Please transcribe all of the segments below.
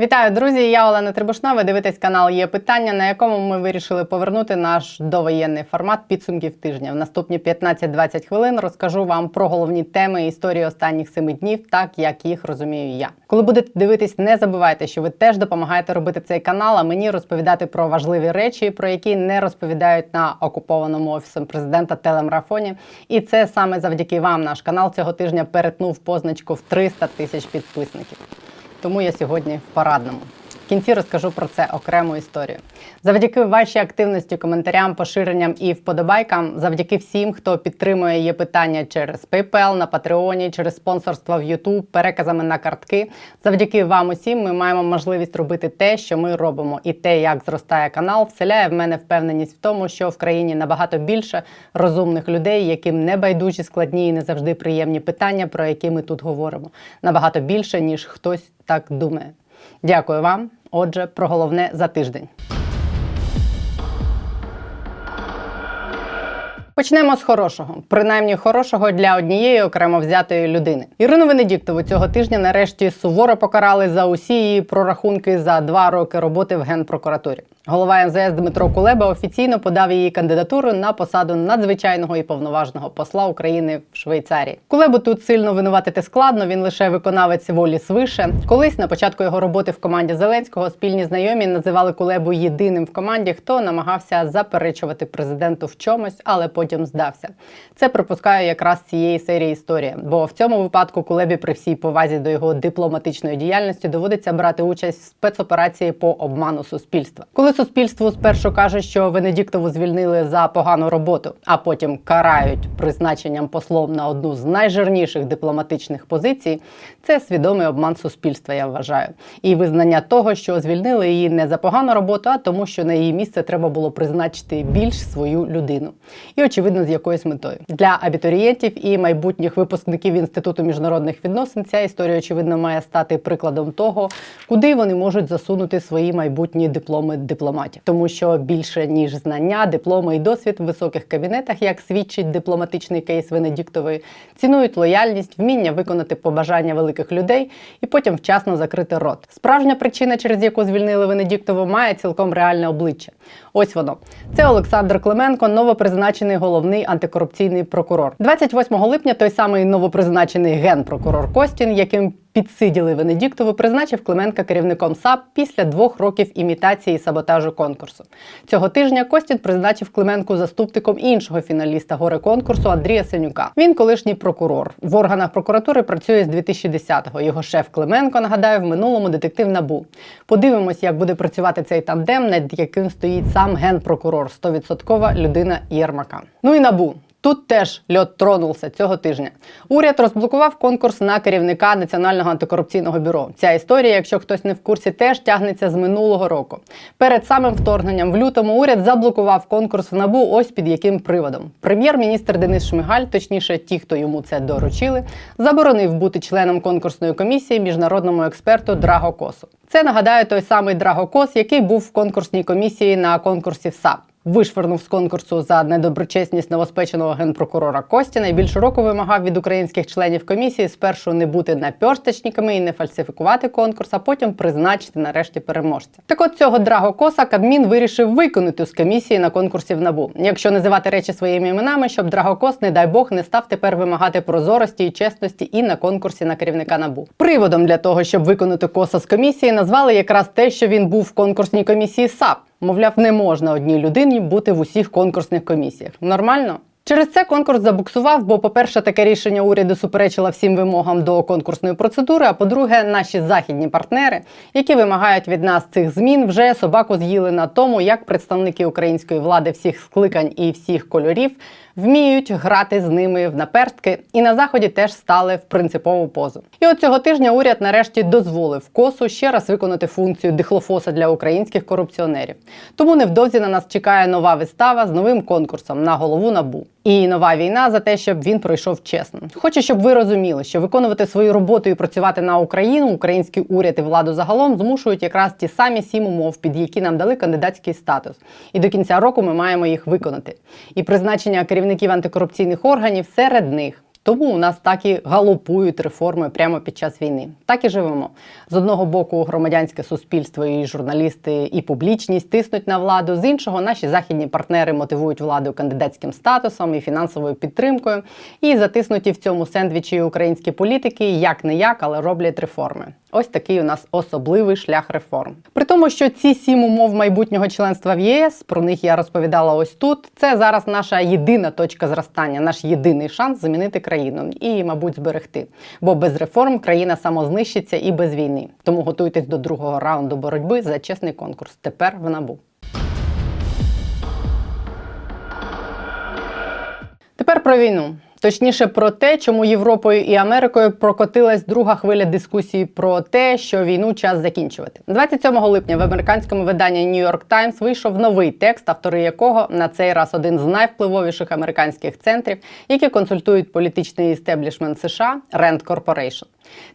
Вітаю, друзі! Я Олена Трибушна. Ви дивитесь канал Є питання, на якому ми вирішили повернути наш довоєнний формат підсумків тижня. В наступні 15-20 хвилин розкажу вам про головні теми історії останніх семи днів, так як їх розумію я. Коли будете дивитись, не забувайте, що ви теж допомагаєте робити цей канал, а мені розповідати про важливі речі, про які не розповідають на окупованому офісом президента телемарафоні. І це саме завдяки вам наш канал цього тижня перетнув позначку в 300 тисяч підписників. Тому я сьогодні в парадному. Кінці розкажу про це окрему історію. Завдяки вашій активності, коментарям, поширенням і вподобайкам, завдяки всім, хто підтримує є питання через PayPal, на Патреоні, через спонсорство в YouTube, переказами на картки. Завдяки вам усім ми маємо можливість робити те, що ми робимо, і те, як зростає канал, вселяє в мене впевненість в тому, що в країні набагато більше розумних людей, яким не байдужі складні і не завжди приємні питання, про які ми тут говоримо. Набагато більше ніж хтось так думає. Дякую вам. Отже, про головне за тиждень. Почнемо з хорошого, принаймні хорошого для однієї окремо взятої людини. Ірину Венедіктову цього тижня нарешті суворо покарали за усі її прорахунки за два роки роботи в генпрокуратурі. Голова МЗС Дмитро Кулеба офіційно подав її кандидатуру на посаду надзвичайного і повноважного посла України в Швейцарії. Кулебу тут сильно винуватити складно. Він лише виконавець волі свише. Колись на початку його роботи в команді Зеленського спільні знайомі називали Кулебу єдиним в команді, хто намагався заперечувати президенту в чомусь, але потім здався. Це припускаю якраз цієї серії історії. Бо в цьому випадку Кулебі при всій повазі до його дипломатичної діяльності доводиться брати участь в спецоперації по обману суспільства. Коли суспільству спершу каже, що Венедіктову звільнили за погану роботу, а потім карають призначенням послом на одну з найжирніших дипломатичних позицій. Це свідомий обман суспільства, я вважаю, і визнання того, що звільнили її не за погану роботу, а тому, що на її місце треба було призначити більш свою людину, і очевидно, з якоюсь метою для абітурієнтів і майбутніх випускників інституту міжнародних відносин. Ця історія очевидно має стати прикладом того, куди вони можуть засунути свої майбутні дипломи дипломатів, тому що більше ніж знання, дипломи і досвід в високих кабінетах, як свідчить дипломатичний кейс Венедіктової, цінують лояльність, вміння виконати побажання великих людей і потім вчасно закрити рот. Справжня причина, через яку звільнили Венедіктову, має цілком реальне обличчя. Ось воно. Це Олександр Клименко, новопризначений головний антикорупційний прокурор. 28 липня той самий новопризначений генпрокурор Костін, яким підсиділи Венедіктову, призначив Клименка керівником САП після двох років імітації саботажу конкурсу. Цього тижня Костін призначив Клименку заступником іншого фіналіста горе конкурсу Андрія Сенюка. Він колишній прокурор. В органах прокуратури працює з 2010-го. Його шеф Клименко нагадаю в минулому детектив набу. Подивимось, як буде працювати цей тандем, над яким стоїть сам генпрокурор, 100% людина Єрмака. Ну і набу. Тут теж льот тронулся цього тижня. Уряд розблокував конкурс на керівника Національного антикорупційного бюро. Ця історія, якщо хтось не в курсі, теж тягнеться з минулого року. Перед самим вторгненням в лютому уряд заблокував конкурс в набу. Ось під яким приводом. Прем'єр-міністр Денис Шмигаль, точніше, ті, хто йому це доручили, заборонив бути членом конкурсної комісії міжнародному експерту Драго Косу. Це нагадаю той самий Драго Кос, який був в конкурсній комісії на конкурсі в САП. Вишвернув з конкурсу за недоброчесність новоспеченого генпрокурора Костіна і більше року вимагав від українських членів комісії спершу не бути наперсточниками і не фальсифікувати конкурс, а потім призначити нарешті переможця. Так от цього драго коса Кабмін вирішив виконати з комісії на конкурсі в набу. Якщо називати речі своїми іменами, щоб Драгокос, не дай Бог, не став тепер вимагати прозорості і чесності і на конкурсі на керівника набу. Приводом для того, щоб виконати коса з комісії, назвали якраз те, що він був в конкурсній комісії САП. Мовляв, не можна одній людині бути в усіх конкурсних комісіях. Нормально? Через це конкурс забуксував, бо, по-перше, таке рішення уряду суперечило всім вимогам до конкурсної процедури. А по-друге, наші західні партнери, які вимагають від нас цих змін, вже собаку з'їли на тому, як представники української влади всіх скликань і всіх кольорів вміють грати з ними в наперстки, і на заході теж стали в принципову позу. І от цього тижня уряд нарешті дозволив косу ще раз виконати функцію дихлофоса для українських корупціонерів. Тому невдовзі на нас чекає нова вистава з новим конкурсом на голову набу. І нова війна за те, щоб він пройшов чесно. Хочу, щоб ви розуміли, що виконувати свою роботу і працювати на Україну, український уряд і владу загалом змушують якраз ті самі сім умов, під які нам дали кандидатський статус. І до кінця року ми маємо їх виконати. І призначення керівників антикорупційних органів серед них. Тому у нас так і галопують реформи прямо під час війни. Так і живемо. З одного боку, громадянське суспільство і журналісти і публічність тиснуть на владу. З іншого, наші західні партнери мотивують владу кандидатським статусом і фінансовою підтримкою. І затиснуті в цьому сендвічі українські політики як не як, але роблять реформи. Ось такий у нас особливий шлях реформ. При тому, що ці сім умов майбутнього членства в єС, про них я розповідала ось тут. Це зараз наша єдина точка зростання, наш єдиний шанс замінити країну і, мабуть, зберегти. Бо без реформ країна самознищиться і без війни. Тому готуйтесь до другого раунду боротьби за чесний конкурс. Тепер в набу. Тепер про війну. Точніше про те, чому Європою і Америкою прокотилась друга хвиля дискусії про те, що війну час закінчувати. 27 липня в американському виданні New York Times вийшов новий текст, автори якого на цей раз один з найвпливовіших американських центрів, які консультують політичний істеблішмент США Rand Corporation.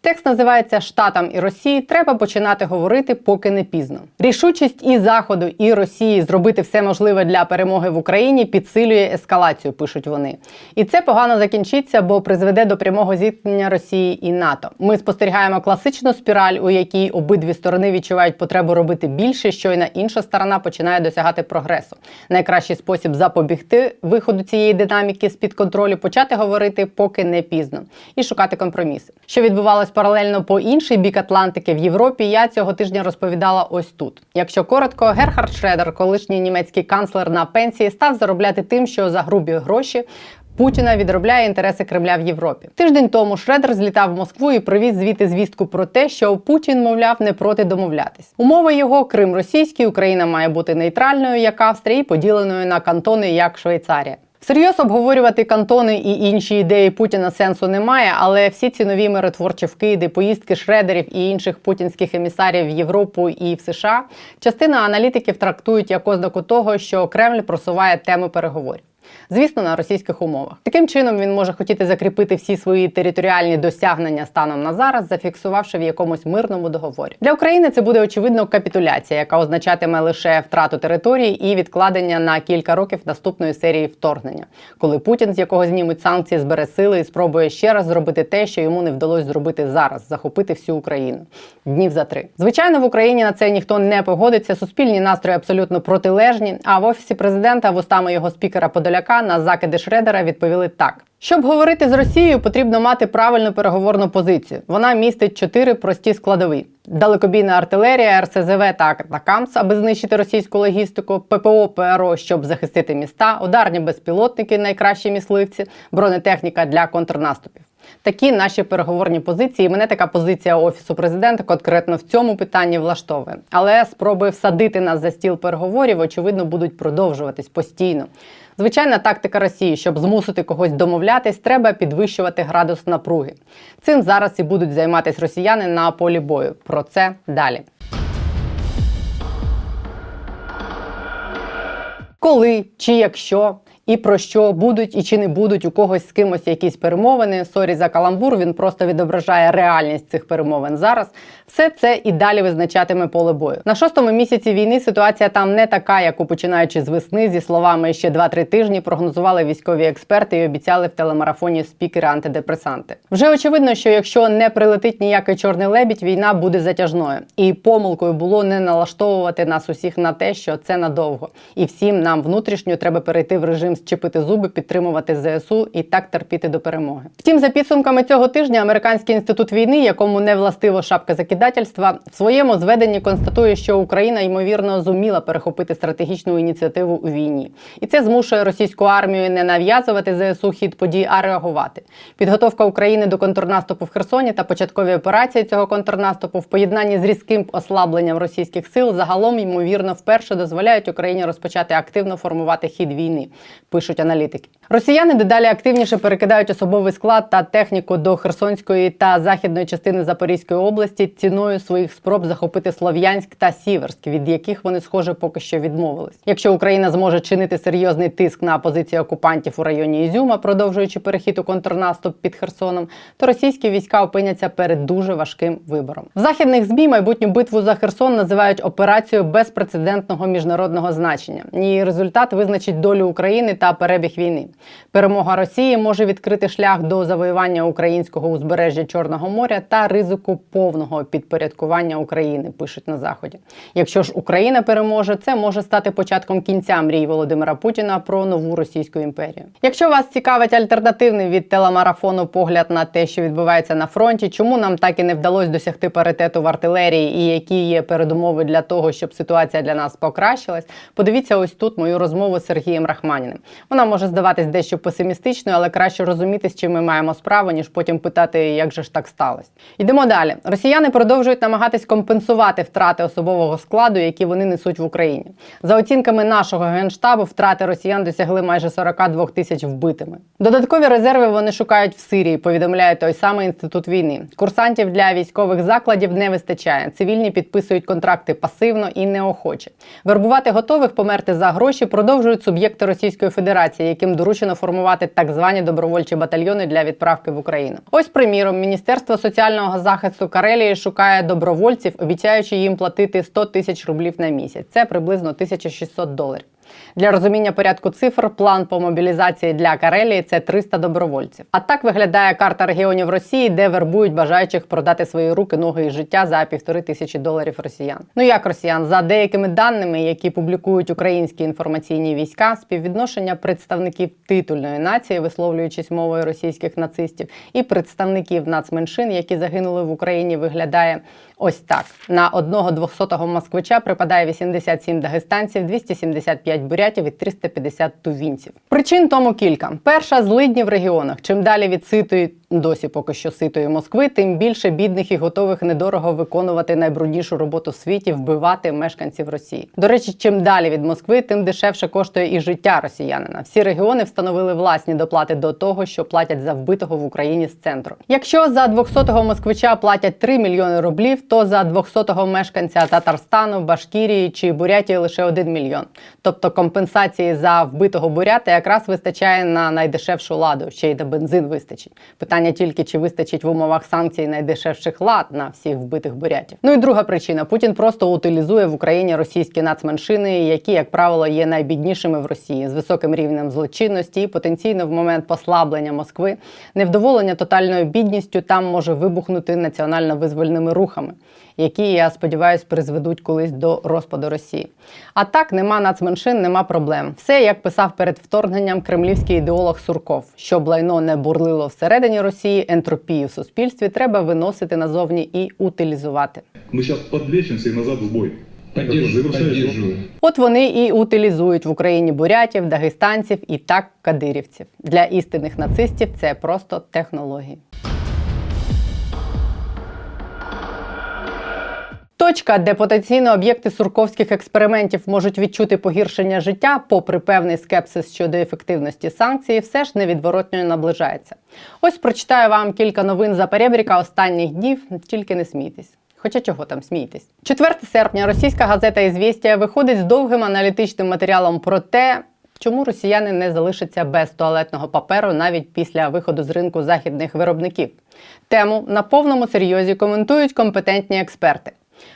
Текст називається Штатам і Росії треба починати говорити, поки не пізно. Рішучість і Заходу, і Росії зробити все можливе для перемоги в Україні підсилює ескалацію, пишуть вони. І це погано закінчиться, бо призведе до прямого зіткнення Росії і НАТО. Ми спостерігаємо класичну спіраль, у якій обидві сторони відчувають потребу робити більше, щойно інша сторона починає досягати прогресу. Найкращий спосіб запобігти виходу цієї динаміки з під контролю почати говорити, поки не пізно, і шукати компроміси. Що відбувалось паралельно по інший бік Атлантики в Європі, я цього тижня розповідала ось тут. Якщо коротко, Герхард Шредер, колишній німецький канцлер на пенсії, став заробляти тим, що за грубі гроші. Путіна відробляє інтереси Кремля в Європі. Тиждень тому Шредер злітав в Москву і привіз звідти звістку про те, що Путін, мовляв, не проти домовлятись. Умови його Крим російський, Україна має бути нейтральною, як Австрія, і поділеною на кантони, як Швейцарія. Всерйоз обговорювати кантони і інші ідеї Путіна сенсу немає, але всі ці нові миротворчі вкиди, поїздки шредерів і інших путінських емісарів в Європу і в США частина аналітиків трактують як ознаку того, що Кремль просуває тему переговорів. Звісно, на російських умовах. Таким чином він може хотіти закріпити всі свої територіальні досягнення станом на зараз, зафіксувавши в якомусь мирному договорі. Для України це буде очевидно капітуляція, яка означатиме лише втрату території і відкладення на кілька років наступної серії вторгнення, коли Путін, з якого знімуть санкції, збере сили і спробує ще раз зробити те, що йому не вдалося зробити зараз захопити всю Україну днів за три. Звичайно, в Україні на це ніхто не погодиться. Суспільні настрої абсолютно протилежні. А в офісі президента вустами його спікера Подоляка на закиди Шредера відповіли так. Щоб говорити з Росією, потрібно мати правильну переговорну позицію. Вона містить чотири прості складові: далекобійна артилерія, РСЗВ та АКАМС, аби знищити російську логістику, ППО, ПРО, щоб захистити міста, ударні безпілотники, найкращі мисливці, бронетехніка для контрнаступів. Такі наші переговорні позиції. Мене така позиція офісу президента конкретно в цьому питанні влаштовує. Але спроби всадити нас за стіл переговорів, очевидно, будуть продовжуватись постійно. Звичайна тактика Росії, щоб змусити когось домовлятись, треба підвищувати градус напруги. Цим зараз і будуть займатися росіяни на полі бою. Про це далі. Коли чи якщо і про що будуть і чи не будуть у когось з кимось якісь перемовини. Сорі за каламбур. Він просто відображає реальність цих перемовин зараз. Все це і далі визначатиме поле бою. На шостому місяці війни ситуація там не така, яку починаючи з весни, зі словами ще 2-3 тижні прогнозували військові експерти і обіцяли в телемарафоні спікери антидепресанти. Вже очевидно, що якщо не прилетить ніякий чорний лебідь, війна буде затяжною. І помилкою було не налаштовувати нас усіх на те, що це надовго, і всім нам внутрішньо треба перейти в режим щепити зуби, підтримувати ЗСУ і так терпіти до перемоги. Втім, за підсумками цього тижня, американський інститут війни, якому не властиво шапка закидательства, в своєму зведенні констатує, що Україна ймовірно зуміла перехопити стратегічну ініціативу у війні, і це змушує російську армію не нав'язувати ЗСУ хід подій, а реагувати. Підготовка України до контрнаступу в Херсоні та початкові операції цього контрнаступу в поєднанні з різким ослабленням російських сил загалом ймовірно вперше дозволяють Україні розпочати активно формувати хід війни пишуть аналітики. Росіяни дедалі активніше перекидають особовий склад та техніку до Херсонської та західної частини Запорізької області ціною своїх спроб захопити Слов'янськ та Сіверськ, від яких вони, схоже, поки що відмовились. Якщо Україна зможе чинити серйозний тиск на позиції окупантів у районі Ізюма, продовжуючи перехід у контрнаступ під Херсоном, то російські війська опиняться перед дуже важким вибором. В західних змі майбутню битву за Херсон називають операцією безпрецедентного міжнародного значення. Її результат визначить долю України та перебіг війни. Перемога Росії може відкрити шлях до завоювання українського узбережжя Чорного моря та ризику повного підпорядкування України. Пишуть на заході. Якщо ж Україна переможе, це може стати початком кінця мрій Володимира Путіна про нову російську імперію. Якщо вас цікавить альтернативний від телемарафону погляд на те, що відбувається на фронті, чому нам так і не вдалося досягти паритету в артилерії, і які є передумови для того, щоб ситуація для нас покращилась, подивіться ось тут мою розмову з Сергієм Рахманіним. Вона може здаватись дещо песимістичною, але краще розуміти, з чим ми маємо справу, ніж потім питати, як же ж так сталося. Йдемо далі. Росіяни продовжують намагатись компенсувати втрати особового складу, які вони несуть в Україні. За оцінками нашого генштабу, втрати росіян досягли майже 42 тисяч вбитими. Додаткові резерви вони шукають в Сирії. Повідомляє той самий інститут війни. Курсантів для військових закладів не вистачає. Цивільні підписують контракти пасивно і неохоче. Вербувати готових померти за гроші продовжують суб'єкти Російської Федерації, яким доручено формувати так звані добровольчі батальйони для відправки в Україну. Ось, приміром, Міністерство соціального захисту Карелії шукає добровольців, обіцяючи їм платити 100 тисяч рублів на місяць. Це приблизно 1600 доларів. Для розуміння порядку цифр, план по мобілізації для Карелії це 300 добровольців. А так виглядає карта регіонів Росії, де вербують бажаючих продати свої руки, ноги і життя за півтори тисячі доларів росіян. Ну як росіян, за деякими даними, які публікують українські інформаційні війська, співвідношення представників титульної нації, висловлюючись мовою російських нацистів, і представників нацменшин, які загинули в Україні, виглядає ось так: на одного 200-го москвича припадає 87 дагестанців, 275 бурятів і 350 тувінців. Причин тому кілька: перша злидні в регіонах. Чим далі від ситої, досі поки що ситої Москви, тим більше бідних і готових недорого виконувати найбруднішу роботу в світі вбивати мешканців Росії. До речі, чим далі від Москви, тим дешевше коштує і життя росіянина. Всі регіони встановили власні доплати до того, що платять за вбитого в Україні з центру. Якщо за 200-го москвича платять 3 мільйони рублів, то за 200-го мешканця Татарстану, Башкірії чи Бурятії лише 1 мільйон. Тобто компенсації за вбитого бурята якраз вистачає на найдешевшу ладу, ще й до бензин вистачить. Питання тільки чи вистачить в умовах санкцій найдешевших лад на всіх вбитих бурятів. Ну і друга причина: Путін просто утилізує в Україні російські нацменшини, які, як правило, є найбіднішими в Росії з високим рівнем злочинності і потенційно в момент послаблення Москви невдоволення тотальною бідністю там може вибухнути національно-визвольними рухами, які я сподіваюся призведуть колись до розпаду Росії. А так нема нацменшин, нема проблем. Все як писав перед вторгненням кремлівський ідеолог Сурков, щоб лайно не бурлило всередині Росії, ентропію в суспільстві треба виносити назовні і утилізувати. Мы сейчас подлечимся и назад в бой. Завершаешь. От вони і утилізують в Україні бурятів, дагестанців і так кадирівців. Для істинних нацистів це просто технології. Точка, де потенційно об'єкти сурковських експериментів можуть відчути погіршення життя, попри певний скепсис щодо ефективності санкцій, все ж невідворотньо наближається. Ось прочитаю вам кілька новин за перебріка останніх днів, тільки не смійтесь. Хоча чого там смійтесь? 4 серпня російська газета «Ізвістія» виходить з довгим аналітичним матеріалом про те, чому росіяни не залишаться без туалетного паперу навіть після виходу з ринку західних виробників. Тему на повному серйозі коментують компетентні експерти.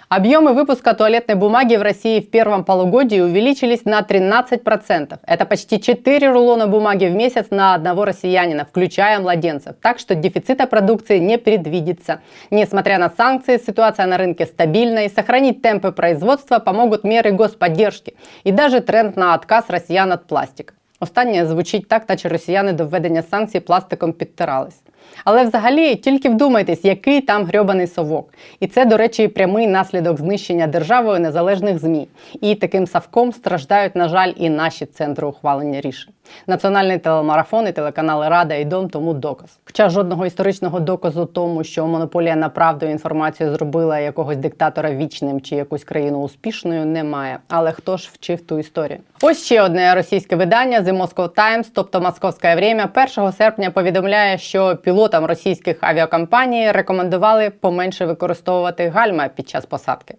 Объемы выпуска туалетной бумаги в России в первом полугодии увеличились на 13%. Это почти 4 рулона бумаги в месяц на одного россиянина, включая младенцев. Так что дефицита продукции не предвидится. Несмотря на санкции, ситуация на рынке стабильна и сохранить темпы производства помогут меры господдержки и даже тренд на отказ россиян от пластика. Останнє звучить так, наче росіяни до введення санкцій пластиком підтирались. Але взагалі тільки вдумайтесь, який там грьобаний совок. І це, до речі, прямий наслідок знищення державою незалежних ЗМІ. І таким савком страждають, на жаль, і наші центри ухвалення рішень. Національний телемарафон і телеканали Рада і Дом тому доказ. Хоча жодного історичного доказу тому, що монополія на правду інформацію зробила якогось диктатора вічним чи якусь країну успішною, немає. Але хто ж вчив ту історію? Ось ще одне російське видання The Moscow Times, тобто Московське время, 1 серпня повідомляє, що пілотам російських авіакомпаній рекомендували поменше використовувати гальма під час посадки.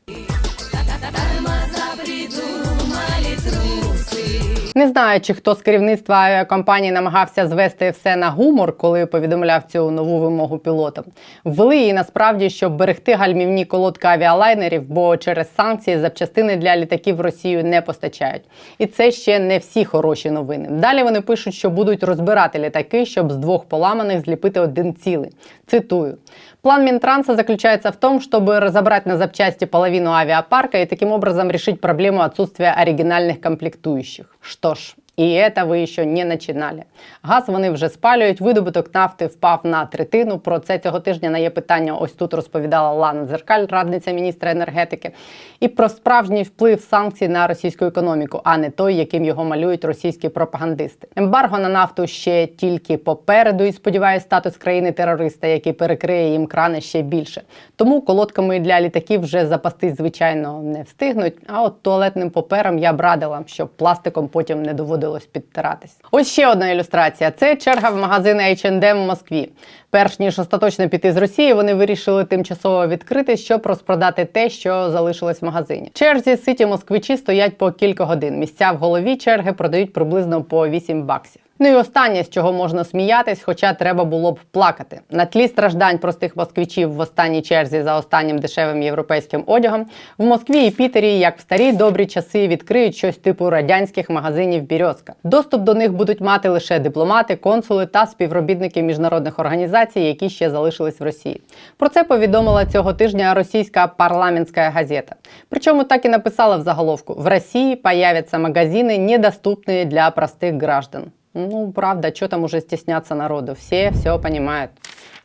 Не знаю, чи хто з керівництва авіакомпанії намагався звести все на гумор, коли повідомляв цю нову вимогу пілотам. Ввели її насправді, щоб берегти гальмівні колодки авіалайнерів, бо через санкції запчастини для літаків Росію не постачають. І це ще не всі хороші новини. Далі вони пишуть, що будуть розбирати літаки, щоб з двох поламаних зліпити один цілий. Цитую. План Минтранса заключается в том, чтобы разобрать на запчасти половину авиапарка и таким образом решить проблему отсутствия оригинальных комплектующих. Что ж, і это ви ще не починали. Газ вони вже спалюють. Видобуток нафти впав на третину. Про це цього тижня на є питання. Ось тут розповідала Лана Дзеркаль, радниця міністра енергетики, і про справжній вплив санкцій на російську економіку, а не той, яким його малюють російські пропагандисти. Ембарго на нафту ще тільки попереду, і сподіваюся, статус країни терориста, який перекриє їм крани ще більше. Тому колодками для літаків вже запастись, звичайно, не встигнуть. А от туалетним папером я б радила, щоб пластиком потім не доводилось підтиратись. Ось ще одна ілюстрація: це черга в магазин H&M в Москві. Перш ніж остаточно піти з Росії, вони вирішили тимчасово відкрити, щоб розпродати те, що залишилось в магазині. Черзі ситі москвичі стоять по кілька годин. Місця в голові черги продають приблизно по 8 баксів. Ну і останнє, з чого можна сміятись, хоча треба було б плакати. На тлі страждань простих москвичів в останній черзі за останнім дешевим європейським одягом в Москві і Пітері, як в старі добрі часи, відкриють щось типу радянських магазинів Бірьозка. Доступ до них будуть мати лише дипломати, консули та співробітники міжнародних організацій, які ще залишились в Росії. Про це повідомила цього тижня російська парламентська газета. Причому так і написала в заголовку: в Росії появляться магазини, недоступні для простих граждан. Ну, правда, что там уже стесняться народу? Все все понимают.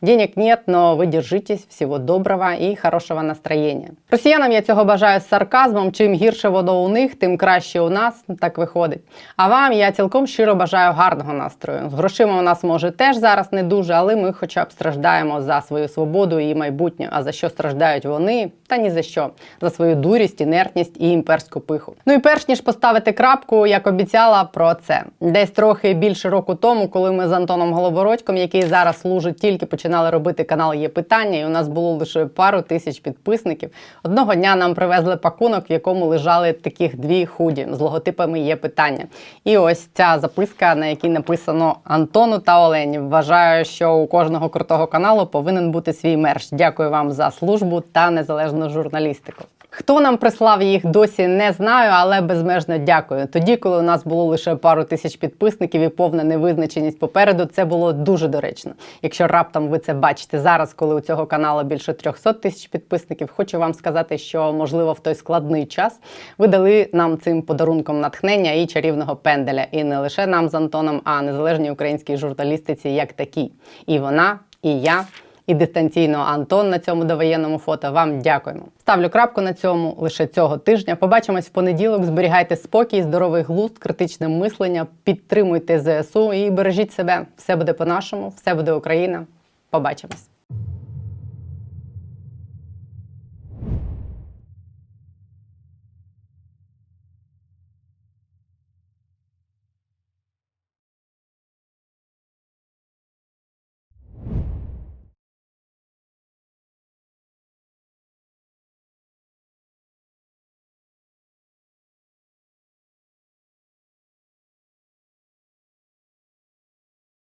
Денег нет, но ви держитесь. Всього доброго і хорошого настроєння. Росіянам я цього бажаю з сарказмом. Чим гірше воно у них, тим краще у нас. Так виходить. А вам я цілком щиро бажаю гарного настрою. З грошима у нас може теж зараз не дуже, але ми, хоча б страждаємо за свою свободу і майбутнє. А за що страждають вони? Та ні за що. За свою дурість, інертність і імперську пиху. Ну і перш ніж поставити крапку, як обіцяла про це. Десь трохи більше року тому, коли ми з Антоном Голобородьком, який зараз служить, тільки починали робити канал Є питання, і у нас було лише пару тисяч підписників. Одного дня нам привезли пакунок, в якому лежали таких дві худі з логотипами Є питання. І ось ця записка, на якій написано Антону та Олені. Вважаю, що у кожного крутого каналу повинен бути свій мерч. Дякую вам за службу та незалежну журналістику. Хто нам прислав їх досі, не знаю, але безмежно дякую. Тоді, коли у нас було лише пару тисяч підписників і повна невизначеність попереду, це було дуже доречно. Якщо раптом ви це бачите зараз, коли у цього каналу більше 300 тисяч підписників, хочу вам сказати, що можливо в той складний час ви дали нам цим подарунком натхнення і чарівного пенделя. І не лише нам з Антоном, а незалежній українській журналістиці, як такій. І вона, і я і дистанційно Антон на цьому довоєнному фото. Вам дякуємо. Ставлю крапку на цьому лише цього тижня. Побачимось в понеділок. Зберігайте спокій, здоровий глузд, критичне мислення, підтримуйте ЗСУ і бережіть себе. Все буде по-нашому, все буде Україна. Побачимось.